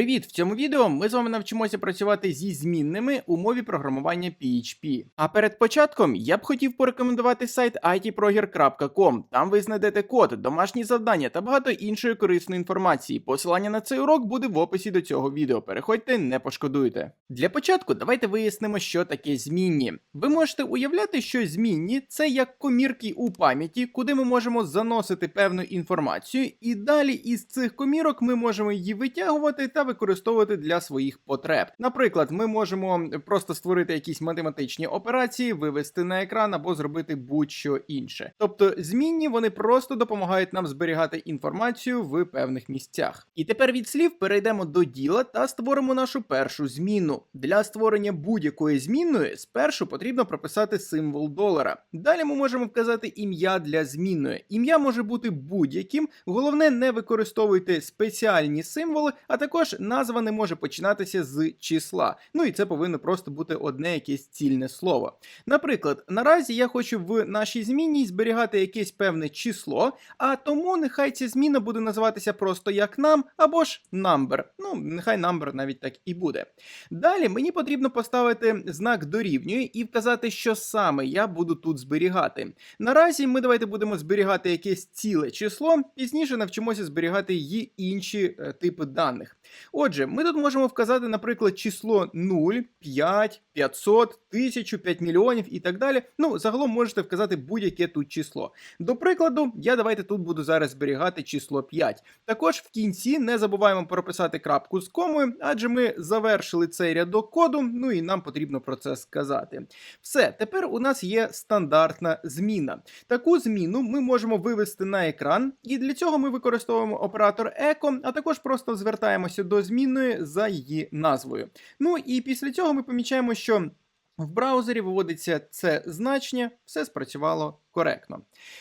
Привіт! В цьому відео ми з вами навчимося працювати зі змінними у мові програмування PHP. А перед початком я б хотів порекомендувати сайт itproger.com. Там ви знайдете код, домашні завдання та багато іншої корисної інформації. Посилання на цей урок буде в описі до цього відео. Переходьте, не пошкодуйте. Для початку давайте вияснимо, що таке змінні. Ви можете уявляти, що змінні це як комірки у пам'яті, куди ми можемо заносити певну інформацію, і далі із цих комірок ми можемо її витягувати та використовувати для своїх потреб. Наприклад, ми можемо просто створити якісь математичні операції, вивести на екран або зробити будь-що інше. Тобто, змінні вони просто допомагають нам зберігати інформацію в певних місцях. І тепер від слів перейдемо до діла та створимо нашу першу зміну. Для створення будь-якої змінної спершу потрібно прописати символ долара. Далі ми можемо вказати ім'я для змінної. Ім'я може бути будь-яким. Головне, не використовуйте спеціальні символи, а також назва не може починатися з числа. Ну і це повинно просто бути одне якесь цільне слово. Наприклад, наразі я хочу в нашій зміні зберігати якесь певне число, а тому нехай ця зміна буде називатися просто як нам або ж number. Ну, нехай number навіть так і буде. Далі мені потрібно поставити знак дорівнює і вказати, що саме я буду тут зберігати. Наразі ми давайте будемо зберігати якесь ціле число, пізніше навчимося зберігати її інші е, типи даних. Отже, ми тут можемо вказати, наприклад, число 0, 5, 500, 1000, 5 мільйонів і так далі. Ну, загалом можете вказати будь-яке тут число. До прикладу, я давайте тут буду зараз зберігати число 5. Також в кінці не забуваємо прописати крапку з комою, адже ми завершили цей рядок коду, ну і нам потрібно про це сказати. Все, тепер у нас є стандартна зміна. Таку зміну ми можемо вивести на екран, і для цього ми використовуємо оператор echo, а також просто звертаємося до змінної за її назвою. Ну і після цього ми помічаємо, що в браузері виводиться це значення, все спрацювало коректно.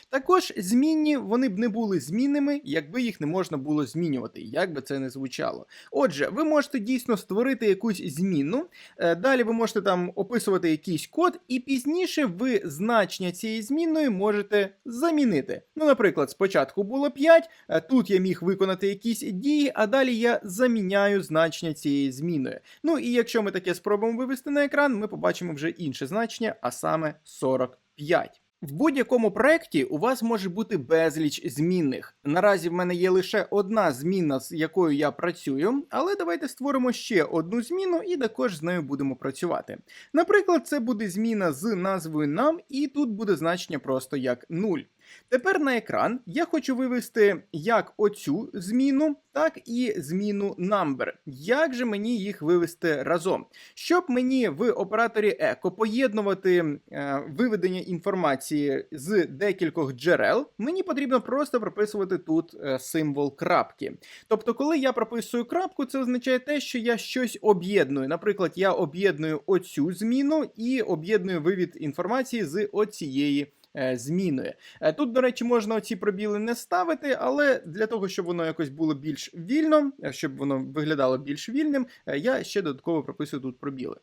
Також змінні вони б не були змінними, якби їх не можна було змінювати, як би це не звучало. Отже, ви можете дійсно створити якусь зміну, е, далі ви можете там описувати якийсь код, і пізніше ви значення цієї змінної можете замінити. Ну, наприклад, спочатку було 5, е, тут я міг виконати якісь дії, а далі я заміняю значення цієї зміною. Ну і якщо ми таке спробуємо вивести на екран, ми побачимо вже інше значення, а саме 45. В будь-якому проєкті у вас може бути безліч змінних. Наразі в мене є лише одна зміна, з якою я працюю, але давайте створимо ще одну зміну і також з нею будемо працювати. Наприклад, це буде зміна з назвою нам, і тут буде значення просто як 0. Тепер на екран я хочу вивести як оцю зміну, так і зміну number. Як же мені їх вивести разом? Щоб мені в операторі Echo поєднувати е, виведення інформації з декількох джерел, мені потрібно просто прописувати тут е, символ крапки. Тобто, коли я прописую крапку, це означає те, що я щось об'єдную. Наприклад, я об'єдную оцю зміну і об'єдную вивід інформації з оцієї. Е, Зміною. Е, Тут, до речі, можна оці пробіли не ставити, але для того, щоб воно якось було більш вільно, е, щоб воно виглядало більш вільним, я ще додатково прописую тут пробіли.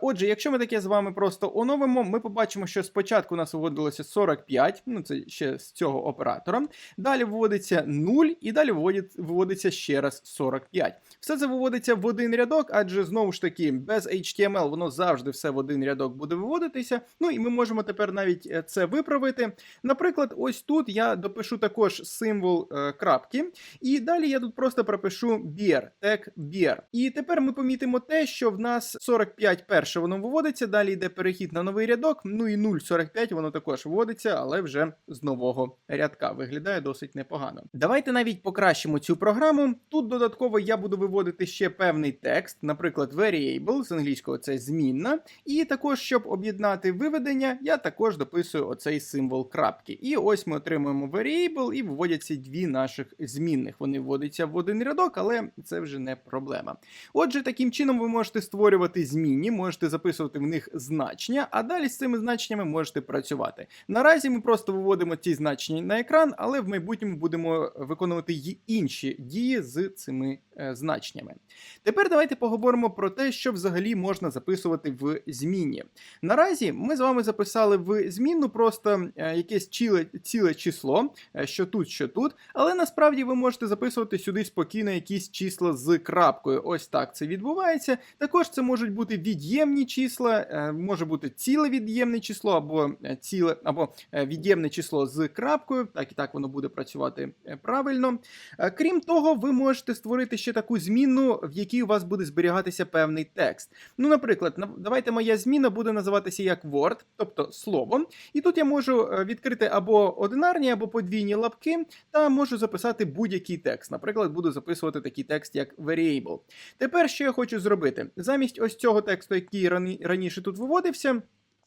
Отже, якщо ми таке з вами просто оновимо, ми побачимо, що спочатку у нас виводилося 45, ну це ще з цього оператора. Далі виводиться 0, і далі виводиться ще раз 45. Все це виводиться в один рядок, адже знову ж таки, без HTML воно завжди все в один рядок буде виводитися. Ну і ми можемо тепер навіть це виправити. Наприклад, ось тут я допишу також символ е, крапки, і далі я тут просто пропишу beer, тег beer. І тепер ми помітимо те, що в нас 45 перше воно виводиться, далі йде перехід на новий рядок, ну і 0,45 воно також виводиться, але вже з нового рядка. Виглядає досить непогано. Давайте навіть покращимо цю програму. Тут додатково я буду виводити ще певний текст, наприклад, variable, з англійського це змінна. І також, щоб об'єднати виведення, я також дописую оцей символ крапки. І ось ми отримуємо variable і виводяться дві наших змінних. Вони вводяться в один рядок, але це вже не проблема. Отже, таким чином ви можете створювати змінні, можете записувати в них значення, а далі з цими значеннями можете працювати. Наразі ми просто виводимо ці значення на екран, але в майбутньому будемо виконувати й інші дії з цими значеннями. Тепер давайте поговоримо про те, що взагалі можна записувати в зміні. Наразі ми з вами записали в змінну просто е, якесь ціле, ціле число, е, що тут, що тут, але насправді ви можете записувати сюди спокійно якісь числа з крапкою. Ось так це відбувається. Також це можуть бути від'ємні числа, е, може бути ціле від'ємне число, або е, ціле, або е, від'ємне число з крапкою. Так і так воно буде працювати е, правильно. Е, Крім того, ви можете створити ще таку змінну, в якій у вас буде зберігатися певний текст. Ну, наприклад, давайте моя зміна буде називатися як Word, тобто слово. І тут я можу е, відкрити або одинарні, або подвійні лапки, та можу записати будь-який текст. Наприклад, буду записувати такий текст, як variable. Тепер що я хочу зробити? Замість ось цього тексту, який раніше тут виводився.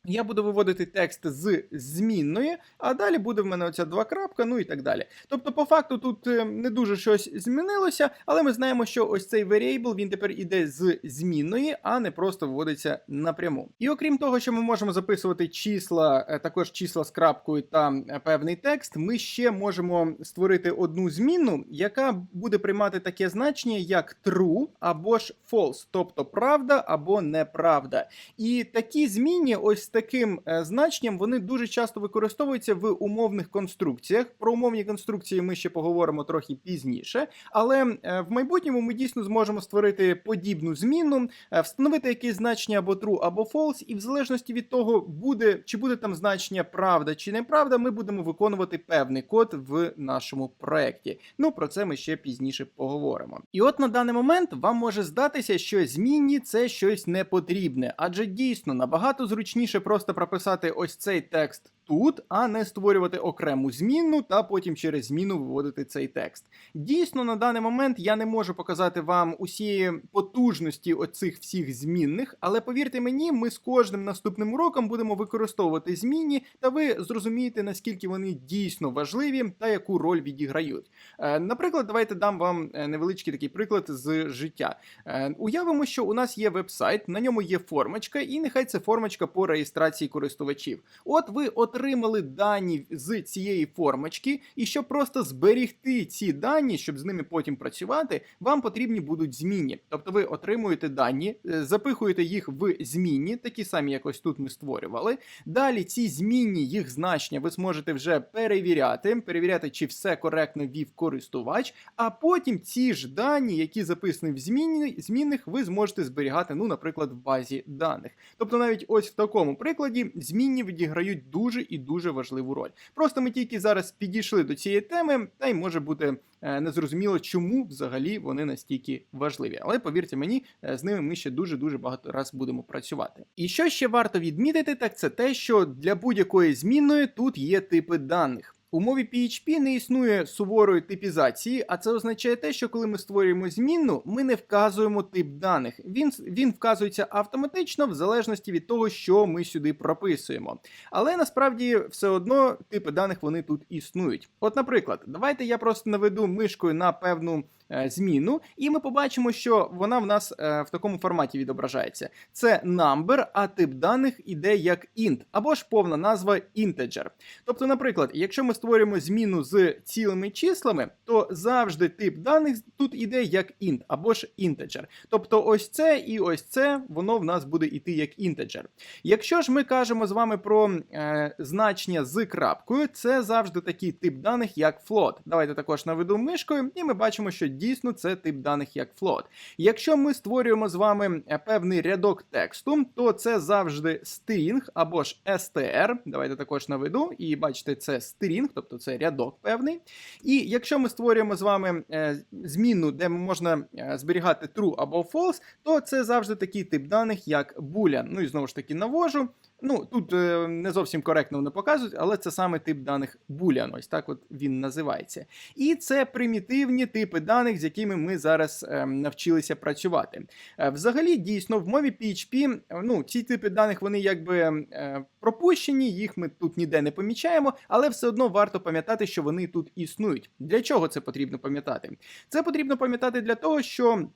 Я буду виводити текст з змінної, а далі буде в мене оця два крапка, ну і так далі. Тобто, по факту, тут е, не дуже щось змінилося, але ми знаємо, що ось цей variable, він тепер іде з змінної, а не просто виводиться напряму. І окрім того, що ми можемо записувати числа, е, також числа з крапкою та е, певний текст, ми ще можемо створити одну змінну, яка буде приймати таке значення, як true або ж false, тобто правда або неправда. І такі змінні, ось таким е, значенням, вони дуже часто використовуються в умовних конструкціях. Про умовні конструкції ми ще поговоримо трохи пізніше. Але е, в майбутньому ми дійсно зможемо створити подібну зміну, е, встановити якесь значення або true, або false, і в залежності від того, буде чи буде там значення правда чи неправда, ми будемо виконувати певний код в нашому проєкті. Ну про це ми ще пізніше поговоримо. І от на даний момент вам може здатися, що змінні це щось непотрібне, адже дійсно набагато зручніше просто прописати ось цей текст тут, а не створювати окрему змінну та потім через зміну виводити цей текст. Дійсно, на даний момент я не можу показати вам усі потужності оцих всіх змінних, але повірте мені, ми з кожним наступним уроком будемо використовувати змінні, та ви зрозумієте, наскільки вони дійсно важливі та яку роль відіграють. Е, Наприклад, давайте дам вам е, невеличкий такий приклад з життя. Е, Уявимо, що у нас є веб-сайт, на ньому є формочка, і нехай це формочка по реєстрації користувачів. От ви отримали дані з цієї формочки, і щоб просто зберігти ці дані, щоб з ними потім працювати, вам потрібні будуть змінні. Тобто ви отримуєте дані, е, запихуєте їх в змінні, такі самі, як ось тут ми створювали. Далі ці змінні їх значення ви зможете вже перевіряти, перевіряти, чи все коректно ввів користувач. А потім ці ж дані, які записані в змінні, змінних, ви зможете зберігати, ну, наприклад, в базі даних. Тобто, навіть ось в такому прикладі змінні відіграють дуже і дуже важливу роль. Просто ми тільки зараз підійшли до цієї теми, та й може бути е, незрозуміло, чому взагалі вони настільки важливі. Але повірте мені, е, з ними ми ще дуже дуже багато раз будемо працювати. І що ще варто відмітити, так це те, що для будь-якої змінної тут є типи даних. У мові PHP не існує суворої типізації, а це означає те, що коли ми створюємо змінну, ми не вказуємо тип даних. Він, він вказується автоматично в залежності від того, що ми сюди прописуємо. Але насправді все одно типи даних вони тут існують. От, наприклад, давайте я просто наведу мишкою на певну зміну, і ми побачимо, що вона в нас е, в такому форматі відображається. Це number, а тип даних іде як int, або ж повна назва integer. Тобто, наприклад, якщо ми створюємо зміну з цілими числами, то завжди тип даних тут іде як int, або ж integer. Тобто, ось це і ось це, воно в нас буде йти як integer. Якщо ж ми кажемо з вами про е, значення з крапкою, це завжди такий тип даних, як float. Давайте також наведу мишкою, і ми бачимо, що дійсно це тип даних як float. Якщо ми створюємо з вами е, певний рядок тексту, то це завжди string або ж str. Давайте також наведу, і бачите, це string, тобто це рядок певний. І якщо ми створюємо з вами е, змінну, де можна е, зберігати true або false, то це завжди такий тип даних, як boolean. Ну і знову ж таки навожу. Ну, тут е, не зовсім коректно вони показують, але це саме тип даних Boolean, ось так от він називається. І це примітивні типи даних, з якими ми зараз е, навчилися працювати. Е, взагалі, дійсно, в мові PHP, ну, ці типи даних вони якби е, пропущені, їх ми тут ніде не помічаємо, але все одно варто пам'ятати, що вони тут існують. Для чого це потрібно пам'ятати? Це потрібно пам'ятати для того, що.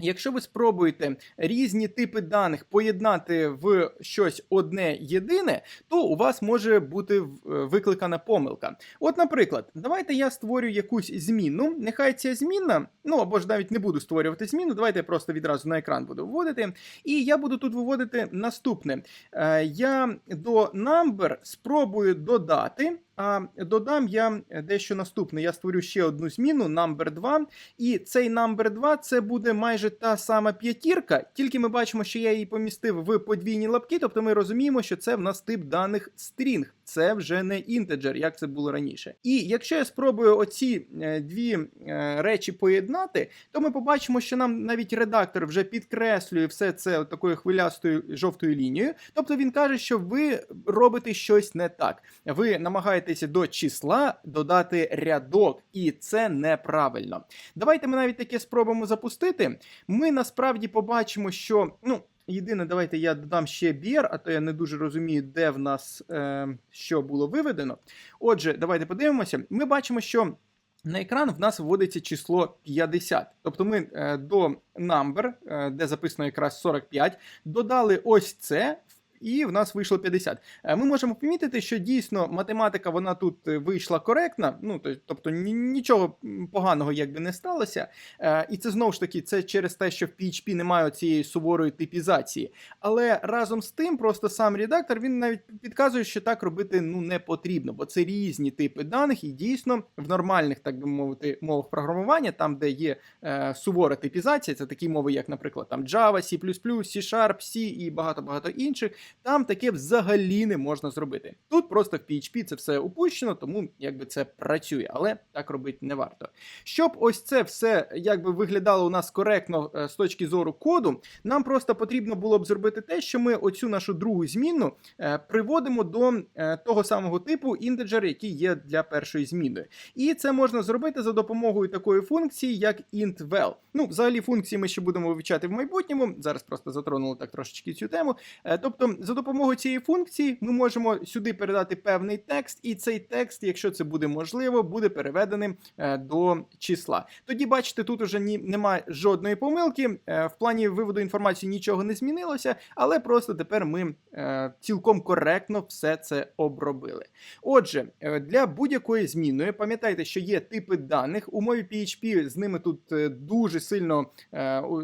Якщо ви спробуєте різні типи даних поєднати в щось одне єдине, то у вас може бути е, викликана помилка. От, наприклад, давайте я створю якусь зміну. Нехай ця зміна, ну або ж навіть не буду створювати зміну. Давайте я просто відразу на екран буду вводити. І я буду тут виводити наступне. Е, Я до number спробую додати. А додам я дещо наступне. Я створю ще одну зміну, number 2. І цей number 2 це буде майже та сама п'ятірка, тільки ми бачимо, що я її помістив в подвійні лапки, тобто ми розуміємо, що це в нас тип даних string. Це вже не інтеджер, як це було раніше. І якщо я спробую оці е, дві е, речі поєднати, то ми побачимо, що нам навіть редактор вже підкреслює все це такою хвилястою жовтою лінією. Тобто він каже, що ви робите щось не так. Ви намагаєтеся до числа додати рядок, і це неправильно. Давайте ми навіть таке спробуємо запустити. Ми насправді побачимо, що ну. Єдине, давайте я додам ще BR, а то я не дуже розумію, де в нас е, що було виведено. Отже, давайте подивимося. Ми бачимо, що на екран в нас вводиться число 50. Тобто ми е, до number, е, де записано якраз 45, додали ось це. І в нас вийшло 50. Е, Ми можемо помітити, що дійсно математика вона тут е, вийшла коректна. Ну тобто нічого поганого якби не сталося. Е, І це знову ж таки це через те, що в PHP немає цієї суворої типізації. Але разом з тим, просто сам редактор він навіть підказує, що так робити ну не потрібно, бо це різні типи даних, і дійсно в нормальних, так би мовити, мовах програмування, там де є е, сувора типізація, це такі мови, як, наприклад, там Java, C++, C-Sharp, C і багато багато інших. Там таке взагалі не можна зробити. Тут просто в PHP це все упущено, тому якби це працює, але так робити не варто. Щоб ось це все якби виглядало у нас коректно е, з точки зору коду, нам просто потрібно було б зробити те, що ми оцю нашу другу зміну е, приводимо до е, того самого типу інтеджер, який є для першої зміни. І це можна зробити за допомогою такої функції, як int_val. Ну, взагалі, функції ми ще будемо вивчати в майбутньому. Зараз просто затронули так трошечки цю тему. Тобто, за допомогою цієї функції ми можемо сюди передати певний текст, і цей текст, якщо це буде можливо, буде переведеним е, до числа. Тоді, бачите, тут уже ні, немає жодної помилки. е, В плані виводу інформації нічого не змінилося, але просто тепер ми е, цілком коректно все це обробили. Отже, для будь-якої зміни пам'ятайте, що є типи даних. У мові PHP з ними тут дуже сильно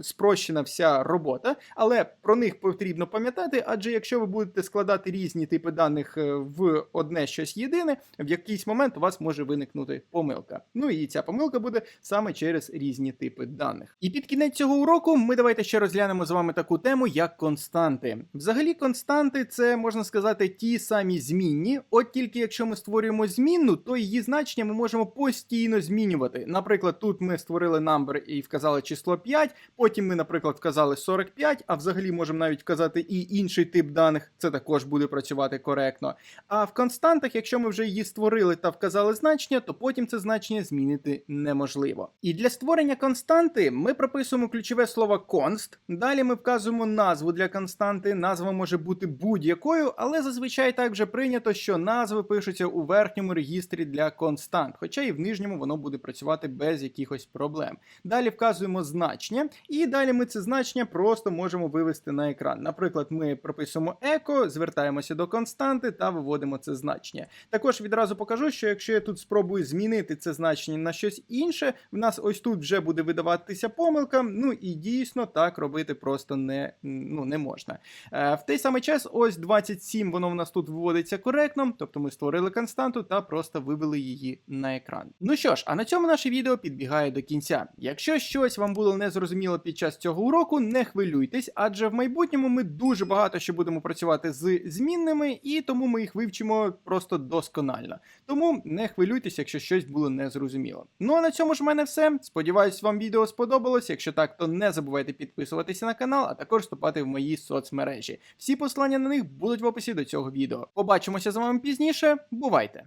спрощена вся робота, але про них потрібно пам'ятати, адже якщо ви будете складати різні типи даних е, в одне щось єдине, в якийсь момент у вас може виникнути помилка. Ну і ця помилка буде саме через різні типи даних. І під кінець цього уроку ми давайте ще розглянемо з вами таку тему, як константи. Взагалі, константи це можна сказати ті самі змінні. От тільки якщо ми створюємо змінну, то її значення ми можемо постійно змінювати. Наприклад, тут ми створили number і вказали число 5, потім ми, наприклад, вказали 45, а взагалі можемо навіть вказати і інший тип даних, це також буде працювати коректно. А в константах, якщо ми вже її створили та вказали значення, то потім це значення змінити неможливо. І для створення константи ми прописуємо ключове слово const. Далі ми вказуємо назву для константи. Назва може бути будь-якою, але зазвичай так вже прийнято, що назви пишуться у верхньому регістрі для констант, хоча і в нижньому воно буде працювати без якихось проблем. Далі вказуємо значення, і далі ми це значення просто можемо вивести на екран. Наприклад, ми прописуємо еко, звертаємося до константи та виводимо це значення. Також відразу покажу, що якщо я тут спробую змінити це значення на щось інше, в нас ось тут вже буде видаватися помилка. Ну і дійсно так робити просто не, ну, не можна. Е, в той самий час, ось 27, воно в нас тут виводиться коректно, тобто ми створили константу та просто вивели її на екран. Ну що ж, а на цьому наше відео підбігає до кінця. Якщо щось вам було незрозуміло під час цього уроку, не хвилюйтесь, адже в майбутньому ми дуже багато ще будемо працювати з змінними, і тому ми їх вивчимо просто досконально. Тому не хвилюйтесь, якщо щось було незрозуміло. Ну а на цьому ж в мене все. Сподіваюсь, вам відео сподобалось. Якщо так, то не забувайте підписуватися на канал, а також вступати в мої соцмережі. Всі посилання на них будуть в описі до цього відео. Побачимося з вами пізніше. Бувайте!